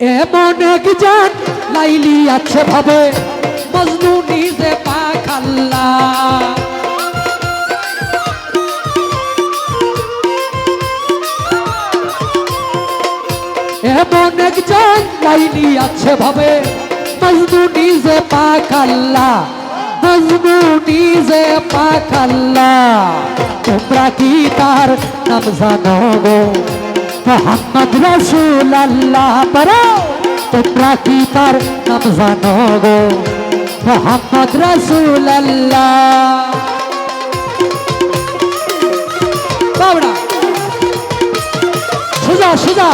এমন একজন লাইলি আছে ভাবে। মজনু নিজে পাখাল্লা এমন একজন লাইলি আছে ভাবে। মজনু নিজে পাখাল্লা মজনু নিজে পাখাল্লা তোমরা কি তার নাম জানো গো? মোহাম্মদ রসুল আল্লাহ পড়ো। তোমরা কি তার নাম জানো গো? মোহাম্মদ রসুল আল্লাহ সোজা সোজা।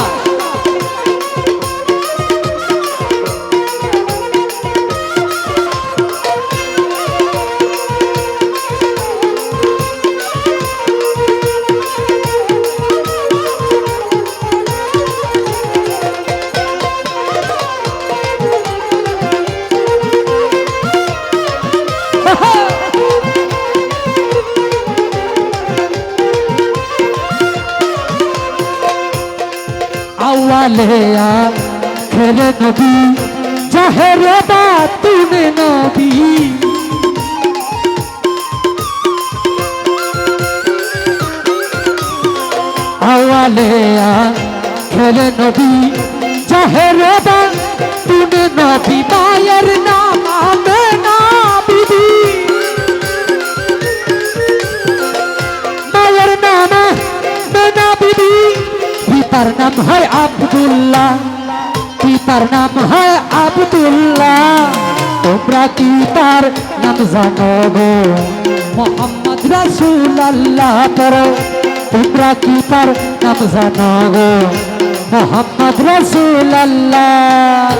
ले आखिर नबी जहर बात तूने ना दी आवाले आखिर नबी जहर बात तूने ना दी मायर ना পিতার নাম হয় আবদুল্লাহ। পিতার নাম হয় আবদুল্লাহ। তোমরা কি তার নাম জানো গো। মোহাম্মদ রাসুল আল্লাহ পড়ো। তোমরা কি তার নাম জানো গো। মোহাম্মদ রাসুল আল্লাহ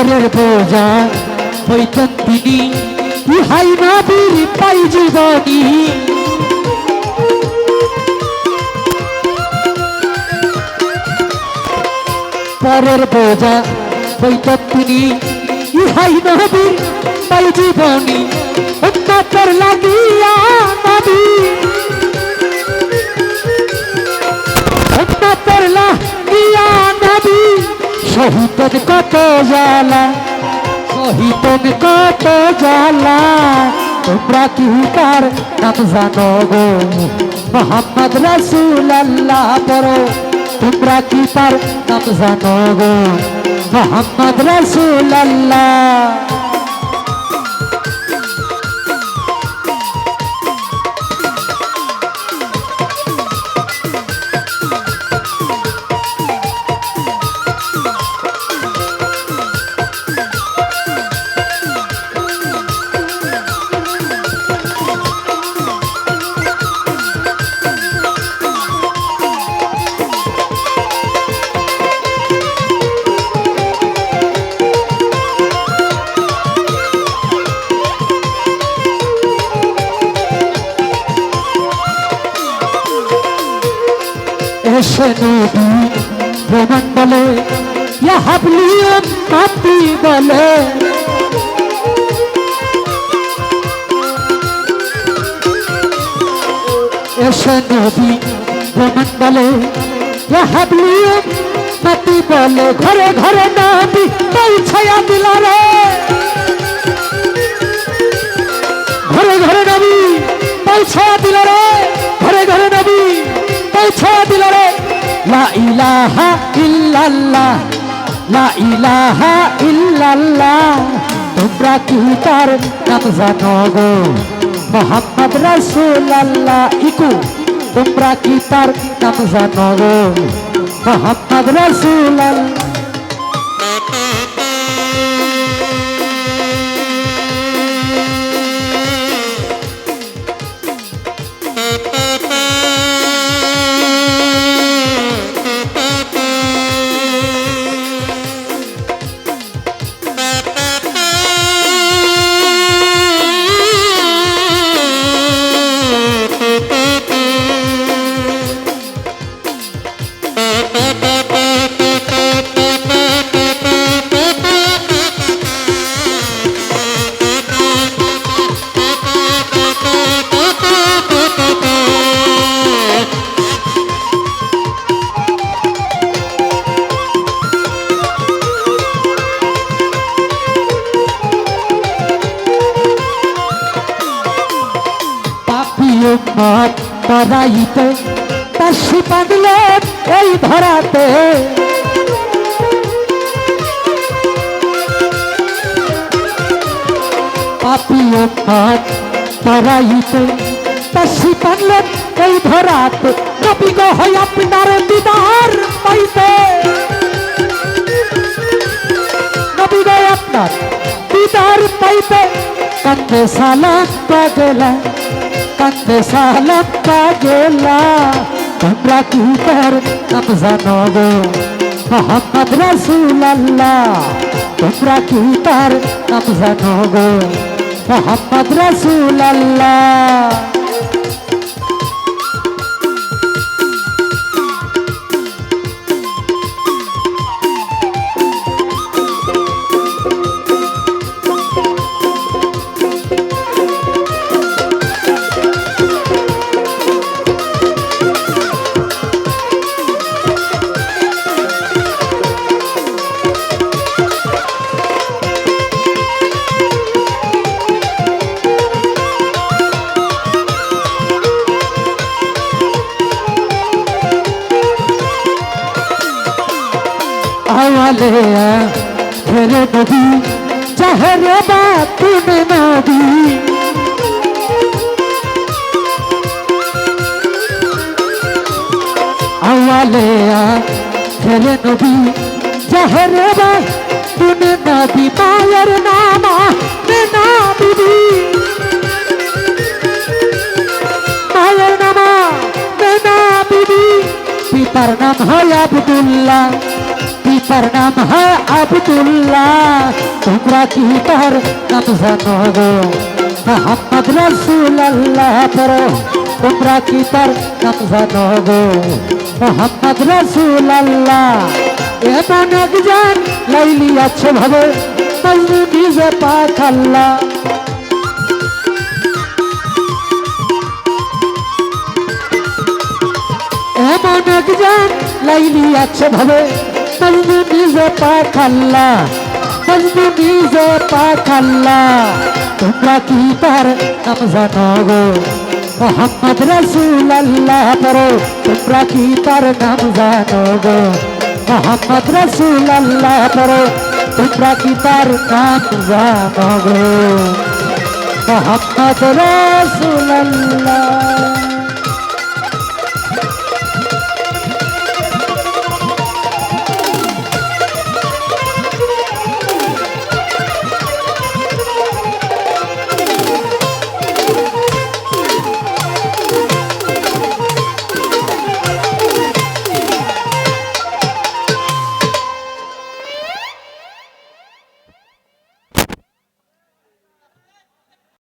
পরের বোঝা হইতেন তিনি ইহাই নবীর পাই জীবনী। পরের বোঝা হইতেন তিনি ইহাই নবীর পাই জীবনী। উন্নতর লাগিয়া নবী। উন্নতর লাগিয়া শহীদন কত জ্বালা শহীদন কত জ্বালা, তোমরা কি তার নাম জানো গো? মোহাম্মদ রসুল আল্লাহ পড়ো, তোমরা কি তার নাম জানো গো? মোহাম্মদ রসুল আল্লাহ এসে নবী প্রমাণ বলে, ইয়া হাবলিয়া মাতি বলে। এসে নবী, প্রমাণ বলে, ইয়া হাবলিয়া মাতি বলে। ঘরে ঘরে নবী, তাই ছায়া দিল রে ঘরে ঘরে নবী, তাই ছায়া দিল রে ইলাহা ইল্লাল্লাহ, লা ইলাহা ইল্লাল্লাহ। তোমরা কি তার নাম জানো গো মোহাম্মদ রাসূলুল্লাহ ইকু, তোমরা কি তার নাম জানো গো মোহাম্মদ রাসূলুল্লাহ তরাইতে তার শিপাগলে এই ধরাতে। পাপিও মন তরাইতে তার শিপাগলে এই ধরাতে। কবি গো হয় আপনার দিদার পাইতে। আপনার দিদার পাইতে। কান্দে সালাম পাগলা। কান্দে সালাম গেলা তোমরা কি তার নাম জানো গো? মোহাম্মদ রাসূল আল্লাহ তোমরা কি তার নাম জানো গো? মোহাম্মদ রাসূল আওয়ালে ফেরে নবী চাহরে বা তুমি নবী। আওয়ালে ফেরে নবী চাহরে বা তুমি নবী, মায়ের নামা না বিবি মায়ের নামা না বিবি পিতার নাম হয় আবদুল্লাহ। পিতার নাম হয় আবদুল্লাহ? তোমরা কি তার নাম জানো গো? মোহাম্মদ রসুল আল্লাহ পড়ো। তোমরা কি তার নাম জানো গো? মোহাম্মদ রসুল আল্লাহ এমন একজন লাইলি আছে ভাবে মজনু নিজে পাক আল্লাহ। এমন একজন লাইলি আছে ভাবে মজনু নিজে পাখাল্লা মজনু নিজে পাখাল্লা তোমরা কি তার নাম জানো গো মোহাম্মদ রসুল আল্লাহ পড়ো তোমরা কি তার নাম জানো গো মোহাম্মদ রসুল আল্লাহ পড়ো তোমরা কি তার নাম জানো গো মোহাম্মদ রসুল আল্লাহ